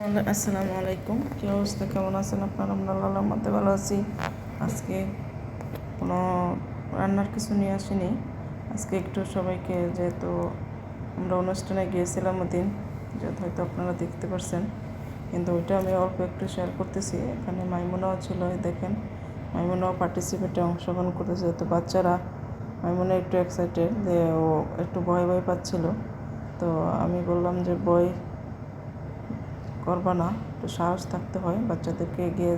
আসসালামু আলাইকুম। কী অবস্থা? কেমন আছেন আপনারা? আমরা আল্লাহ মধ্যে ভালো আছি। আজকে কোনো রান্নার কিছু নিয়ে আসিনি। আজকে একটু সবাইকে, যেহেতু আমরা অনুষ্ঠানে গিয়েছিলাম ওদিন, যেহেতু হয়তো আপনারা দেখতে পারছেন, কিন্তু ওইটা আমি অল্প একটু শেয়ার করতেছি। এখানে মাইমুনাও ছিল দেখেন। মাইমুনাও পার্টিসিপেটে অংশগ্রহণ করেছে যেহেতু বাচ্চারা। মাইমুনা একটু এক্সাইটেড যে ও একটু ভয় ভয় পাচ্ছিল। তো আমি বললাম যে বই করবা না। একটু সাহস থাকতে হয়। বাচ্চাদেরকে এগিয়ে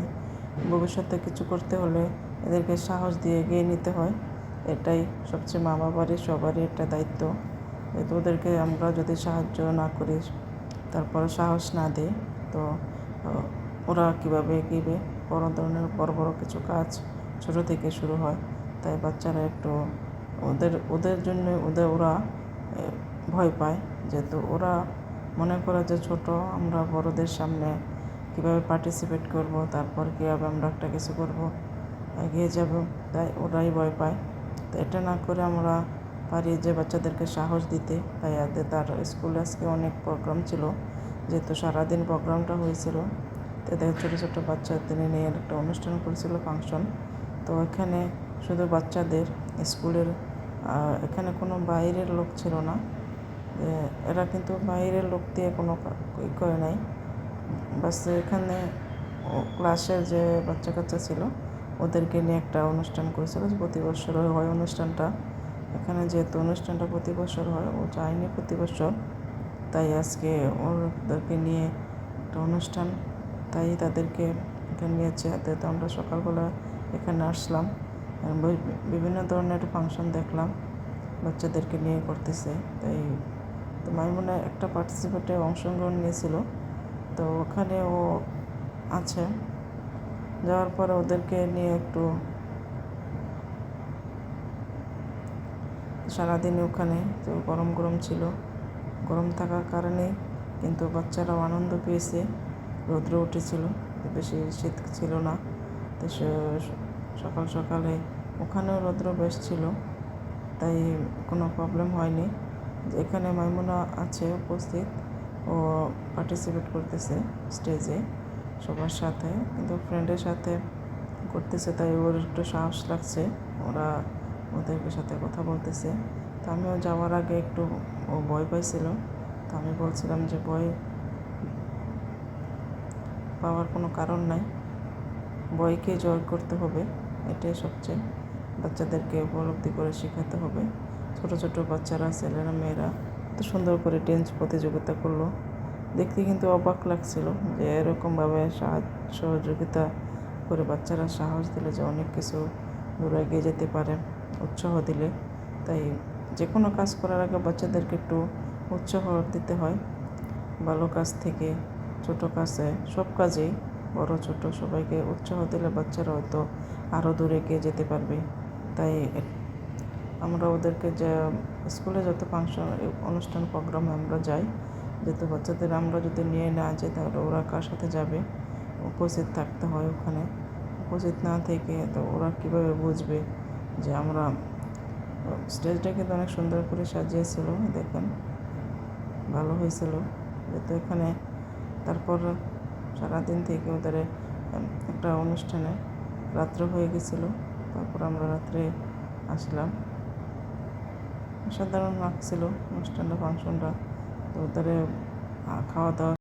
ভবিষ্যতে কিছু করতে হলে এদেরকে সাহস দিয়ে এগিয়ে নিতে হয়। এটাই সবচেয়ে মা বাবারই সবারই একটা দায়িত্ব। যেহেতু ওদেরকে আমরা যদি সাহায্য না করি তারপরে সাহস না দিই, তো ওরা কীভাবে এগিয়ে বড় ধরনের বড় বড় কিছু কাজ ছোট থেকে শুরু হয়। তাই বাচ্চারা একটু ওদের ওদের জন্য ওদের, ওরা ভয় পায়। যেহেতু ওরা মনে করে যে ছোট, আমরা বড়দের সামনে কীভাবে পার্টিসিপেট করব, তারপর কীভাবে আমরা একটা কিছু করব, এগিয়ে যাব, তাই ওরাই ভয় পায়। তো এটা না করে আমরা পারি যে বাচ্চাদেরকে সাহস দিতে, তাই আদে তার স্কুলে আজকে অনেক প্রোগ্রাম ছিল, যেহেতু সারাদিন প্রোগ্রামটা হয়েছিল। তো দেখে ছোটো ছোটো বাচ্চাদের নিয়ে একটা অনুষ্ঠান করেছিল ফাংশন তো এখানে শুধু বাচ্চাদের, স্কুলের এখানে কোনো বাইরের লোক ছিল না। এরা কিন্তু বাইরের লোক দিয়ে কোনো ই করে নাই। বাস এখানে ক্লাসের যে বাচ্চা কাচ্চা ছিল, ওদেরকে নিয়ে একটা অনুষ্ঠান করেছিল। প্রতি বছর হয় অনুষ্ঠানটা। এখানে যেহেতু অনুষ্ঠানটা প্রতি বছর হয়, ও যায়নি প্রতি বছর। তাই আজকে ওদেরকে নিয়ে একটা অনুষ্ঠান। তাই তাদেরকে এখানে নিয়েছে। তো আমরা সকালবেলা এখানে আসলাম বিভিন্ন ধরনের ফাংশন দেখলাম। বাচ্চাদেরকে নিয়ে করতেছে। তাই তো মাইমুনা একটা পার্টিসিপেটে অংশগ্রহণ নিয়েছিল। তো ওখানে ও আছে। যাওয়ার পরে ওদেরকে নিয়ে একটু সারাদিন ওখানে। তো গরম গরম ছিল। গরম থাকার কারণে কিন্তু বাচ্চারাও আনন্দ পেয়েছে। রৌদ্র উঠেছিল। বেশি শীত ছিল না। তো সকাল সকালে ওখানেও রৌদ্র বেশ ছিল। তাই কোনো প্রবলেম হয়নি। এখানে মাইমুনা আছে, উপস্থিত। ও পার্টিসিপেট করতেছে স্টেজে সবার সাথে। কিন্তু ফ্রেন্ডের সাথে করতেছে, তাই ওর একটু সাহস লাগছে। ওরা ওদের সাথে কথা বলতেছে। তো আমিও যাওয়ার আগে একটু ও ভয় পাইছিল। তো আমি বলছিলাম যে ভয় পাওয়ার কোনো কারণ নাই। বইকে জয় করতে হবে। এটাই সবচেয়ে বাচ্চাদেরকে উপলব্ধি করে শেখাতে হবে। ছোট ছোট বাচ্চারা, ছেলেরা, মেয়েরা এত সুন্দর করে ড্যান্স প্রতিযোগিতা করল। দেখতে কিন্তু অবাক লাগছিল যে এরকমভাবে সাহায্য সহযোগিতা করে বাচ্চারা সাহস দিলে যে অনেক কিছু দূরে এগিয়ে যেতে পারে, উৎসাহ দিলে। তাই যে কোনো কাজ করার আগে বাচ্চাদেরকে একটু উৎসাহ দিতে হয়। ভালো কাজ থেকে ছোট কাজে, সব কাজেই বড়, ছোট সবাইকে উৎসাহ দিলে বাচ্চারা হয়তো আরও দূরে এগিয়ে যেতে পারবে। তাই আমরা ওদেরকে যে স্কুলে যত ফাংশন অনুষ্ঠান, প্রোগ্রামে আমরা যাই, যেহেতু বাচ্চাদের আমরা যদি নিয়ে না যাই, তাহলে ওরা কার সাথে যাবে? উপস্থিত থাকতে হয় ওখানে। উপস্থিত না থেকে তো ওরা কীভাবে বুঝবে যে আমরা, স্টেজটা কিন্তু অনেক সুন্দর করে সাজিয়েছিল দেখেন। ভালো হয়েছিল। যেহেতু এখানে তারপর সারাদিন থেকে ওদের একটা অনুষ্ঠানে রাত্র হয়ে গেছিল। তারপর আমরা রাত্রে আসলাম। সাধারণ লাগছিল অনুষ্ঠানটা ফাংশনটা। তো তাদের খাওয়া দাওয়া